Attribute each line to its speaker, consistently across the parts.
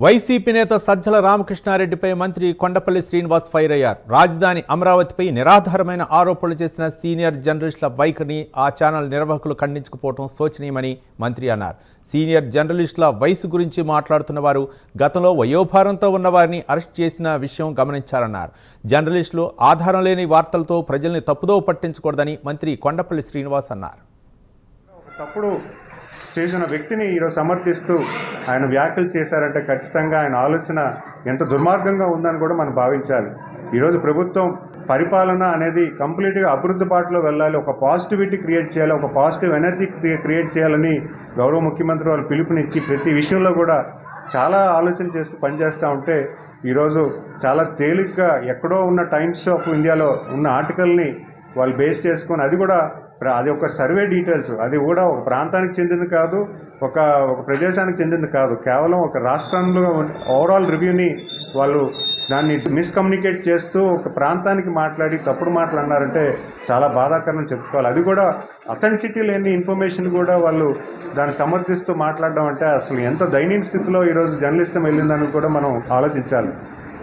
Speaker 1: YCP నేత సజ్జల రామకృష్ణారెడ్డిపై మంత్రి Kondapalli Srinivas fire అయ్యారు. రాజధాని అమరావతిపై నిరాధారమైన ఆరోపణలు చేసిన సీనియర్ జర్నలిస్టుల వైఖరిని ఆ ఛానల్ నిర్వాహకులు ఖండించుకుపోవడం శోచనీయమని మంత్రి అన్నారు. సీనియర్ జర్నలిస్టుల వయసు గురించి మాట్లాడుతున్న వారు గతంలో వయోభారంతో ఉన్న వారిని అరెస్ట్ చేసిన విషయం గమనించారన్నారు. జర్నలిస్టులు ఆధారం లేని వార్తలతో ప్రజల్ని తప్పుదో పట్టించకూడదని మంత్రి కొండపల్లి శ్రీనివాస్ అన్నారు.
Speaker 2: తప్పుడు చేసిన వ్యక్తిని ఈరోజు సమర్థిస్తూ ఆయన వ్యాఖ్యలు చేశారంటే ఖచ్చితంగా ఆయన ఆలోచన ఎంత దుర్మార్గంగా ఉందని కూడా మనం భావించాలి. ఈరోజు ప్రభుత్వం పరిపాలన అనేది కంప్లీట్గా అభివృద్ధి బాటలో వెళ్ళాలి ఒక పాజిటివిటీ క్రియేట్ చేయాలి ఒక పాజిటివ్ ఎనర్జీ క్రియేట్ చేయాలని గౌరవ ముఖ్యమంత్రి వాళ్ళు పిలుపునిచ్చి ప్రతి విషయంలో కూడా చాలా ఆలోచన చేస్తూ పనిచేస్తూ ఉంటే ఈరోజు చాలా తేలిగ్గా ఎక్కడో ఉన్న టైమ్స్ ఆఫ్ ఇండియాలో ఉన్న ఆర్టికల్ని వాళ్ళు బేస్ చేసుకొని అది కూడా అది ఒక సర్వే డీటెయిల్స్. అది కూడా ఒక ప్రాంతానికి చెందింది కాదు ఒక ఒక ప్రదేశానికి చెందింది కాదు. కేవలం ఒక రాష్ట్రంలో ఓవరాల్ రివ్యూని వాళ్ళు దాన్ని మిస్కమ్యూనికేట్ చేస్తూ ఒక ప్రాంతానికి మాట్లాడి తప్పుడు మాటలు అన్నారంటే చాలా బాధాకరం చెప్పుకోవాలి. అది కూడా అథెంటిసిటీ లేని ఇన్ఫర్మేషన్ కూడా వాళ్ళు దాన్ని సమర్థిస్తూ మాట్లాడడం అంటే అసలు ఎంత దయనీయ స్థితిలో ఈరోజు జర్నలిస్టం వెళ్ళిందని కూడా మనం ఆలోచించాలి.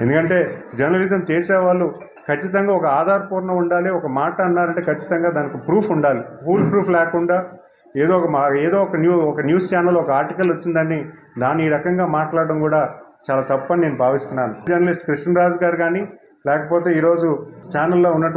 Speaker 2: ఎందుకంటే జర్నలిజం చేసేవాళ్ళు ఖచ్చితంగా ఒక ఆధారపూర్ణ ఉండాలి ఒక మాట అన్నారంటే ఖచ్చితంగా దానికి ప్రూఫ్ ఉండాలి. ఫుల్ ప్రూఫ్ లేకుండా ఏదో ఒక మా ఏదో ఒక న్యూ ఒక న్యూస్ ఛానల్ ఒక ఆర్టికల్ వచ్చిందని దాన్ని ఈ రకంగా మాట్లాడడం కూడా చాలా తప్పని నేను భావిస్తున్నాను. జర్నలిస్ట్ కృష్ణరాజు గారు కానీ లేకపోతే ఈరోజు ఛానల్లో ఉన్నటువంటి